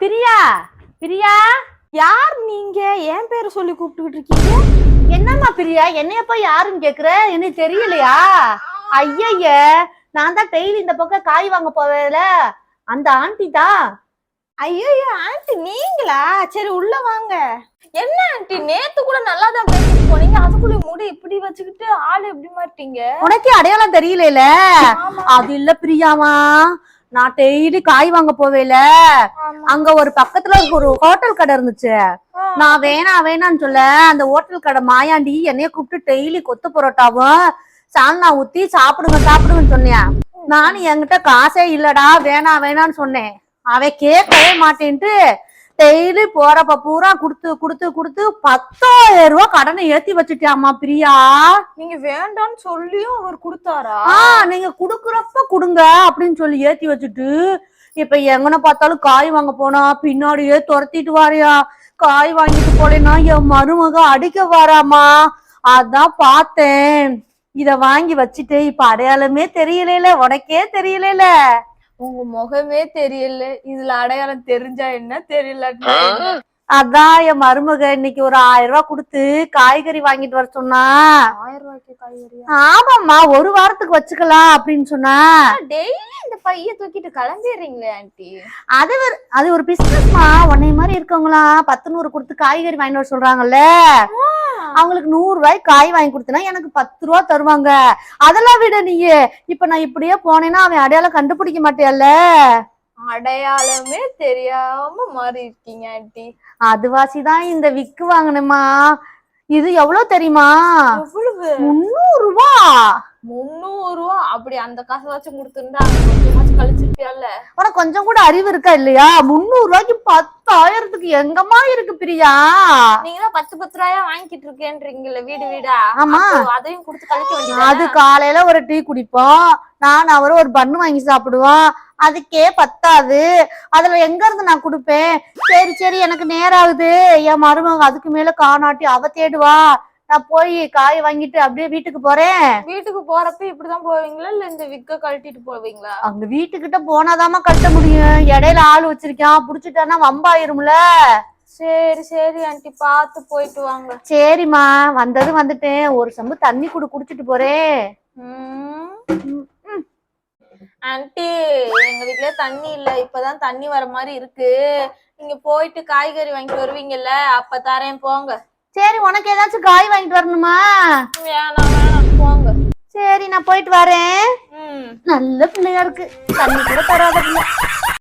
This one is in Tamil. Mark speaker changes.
Speaker 1: பிரியா பிரியா
Speaker 2: யார் நீங்க? என் பேரை சொல்லி கூப்பிட்டுக்கிட்டு இருக்கீங்க?
Speaker 1: என்னம்மா பிரியா என்னையப்பா யாருன்னு கேக்குற? எனக்கு தெரியலையா? ஐயய்ய நான் தான் டெய்லி இந்த பக்கம் காய் வாங்க போவேல அந்த ஆண்டி தான்.
Speaker 2: ஐயோ ஆண்டி நீங்களா? சரி உள்ள வாங்க. என்ன ஆண்டி நேத்து கூட நல்லா தான் பேசிட்டு போனீங்க. அதுக்குள்ள முடி இப்படி வச்சுக்கிட்டு ஆளு எப்படி மாட்டீங்க
Speaker 1: உனக்கே அடையாளம் தெரியல அது இல்ல பிரியாமா நான் டெய்லி காய் வாங்க போவேல. அங்க ஒரு பக்கத்துல ஒரு ஹோட்டல் கடை இருந்துச்சு. நான் வேணாம் வேணாம்னு சொல்ல அந்த ஹோட்டல் கடை மாயாண்டி என்னைய கூப்பிட்டு டெய்லி கொத்து பரோட்டாவும் சால்னா ஊத்தி சாப்பிடுங்க சாப்பிடுங்கன்னு சொன்னேன். நானும் என்கிட்ட காசே இல்லடா வேணாம் வேணாம்னு சொன்னேன். அவன் கேட்கவே மாட்டேன்ட்டு டெய்லி போறப்ப பூரா குடுத்து குடுத்து குடுத்து பத்தாயிரம் ரூபாய் கடனை ஏத்தி வச்சுட்டியாமா பிரியா.
Speaker 2: நீங்க வேண்டாம்னு சொல்லியும் அவர் கொடுத்தாரா?
Speaker 1: ஆ நீங்க குடுக்குறப்ப குடுங்க அப்படின்னு சொல்லி ஏத்தி வச்சுட்டு இப்ப எங்கன பார்த்தாலும் காய் வாங்க போனா பின்னாடியே துரத்திட்டு வாரியா. காய் வாங்கிட்டு போலேன்னா என் மருமக அடிக்க வாராமா அதான் பார்த்தேன். இத வாங்கி வச்சுட்டு இப்ப அடையாளமே தெரியல உனக்கே தெரியல
Speaker 2: உங்க முகமே தெரியல. இதுல அடையாளம் தெரிஞ்சா என்ன? தெரியல
Speaker 1: அதான் என் மருமக இன்னைக்கு ஒரு ஆயிரம் ரூபாய் கொடுத்து காய்கறி வாங்கிட்டு வர சொன்னா.
Speaker 2: ஆயிரம் ரூபாய்க்கு காய்கறியா?
Speaker 1: ஆமாம்மா ஒரு வாரத்துக்கு வச்சுக்கலாம் அப்படின்னு சொன்னா.
Speaker 2: டெய்லி இந்த பைய தூக்கிட்டு கிளம்பிடுறீங்களே ஆண்டி.
Speaker 1: அது ஒரு அது ஒரு பிசினஸ்மா உன்னை மாதிரி இருக்கவங்களாம் பத்து நூறு கொடுத்து காய்கறி வாங்கிட்டு வர சொல்றாங்கல்ல. அவங்களுக்கு நூறு ரூபாய்க்கு காய் வாங்கி கொடுத்தனா எனக்கு பத்து ரூபா தருவாங்க. அதெல்லாம் விட நீயே. இப்ப நான் இப்படியே போனேன்னா அவன் அடையாளம் கண்டுபிடிக்க மாட்டேல்ல?
Speaker 2: அடையாளமே தெரியாம மாறி இருக்கீங்க ஆண்டி.
Speaker 1: அது வாசிதான் இந்த விக்கு வாங்கினேம்மா. இது எவ்வளவு தெரியுமா? முன்னூறு ரூபா.
Speaker 2: முந்நூறு ரூபா அப்படி அந்த காசை வச்சு கொடுத்துருந்தா கொஞ்சமாச்சும் கழிச்சிருப்பியால
Speaker 1: உனக்கு கொஞ்சம் கூட அறிவு இருக்கா இல்லையா? முன்னூறு ரூபாய்க்கு பத்தாயிரத்துக்கு எங்கம்மா இருக்கு பிரியா?
Speaker 2: நீங்க தான் பத்து பத்து ரூபாயா வாங்கிட்டு இருக்கேன்றீங்கல்ல வீடு வீடா?
Speaker 1: ஆமா.
Speaker 2: அதையும் கொடுத்து கழிக்க வேண்டியது
Speaker 1: அது காலையில ஒரு டீ குடிப்போம். நான் அவரும் ஒரு பண்ணு வாங்கி சாப்பிடுவோம். அதுக்கே பத்தாது. அதுல எங்க இருந்து நான் கொடுப்பேன்? சரி சரி எனக்கு நேரம் ஆகுது என் மருமக அதுக்கு மேல காணாட்டி அவ தேடுவா. நான் போய் காய் வாங்கிட்டு அப்படியே வீட்டுக்கு போறேன்.
Speaker 2: வீட்டுக்கு போறப்ப இப்படிதான் போவீங்களா? இல்ல இந்த விக்க கழட்டிட்டு போவீங்களா?
Speaker 1: அங்க வீட்டுக்கிட்ட போனாதாம்மா கட்ட முடியும். இடையில ஆள் வச்சிருக்கான். புடிச்சிட்டானா வம்பாயிரும்ல
Speaker 2: சரி சரி ஆண்டி. பார்த்து போயிட்டு வாங்க.
Speaker 1: சரிம்மா. வந்தது வந்துட்டேன். ஒரு சம்பு தண்ணி குடு குடிச்சிட்டு போறேன்.
Speaker 2: ஆண்டி எங்க வீட்லயே தண்ணி இல்ல. இப்பதான் தண்ணி வர மாதிரி இருக்கு. நீங்க போயிட்டு காய்கறி வாங்கிட்டு வருவீங்கல்ல. அப்ப தரேன். போங்க.
Speaker 1: சரி உனக்கு ஏதாச்சும் காய் வாங்கிட்டு வரணுமா?
Speaker 2: வேணாம் வேணாம். போங்க.
Speaker 1: சரி நான் போயிட்டு வரேன். நல்ல பிள்ளையா இருக்கு. தண்ணி கூட தராத பிள்ளை.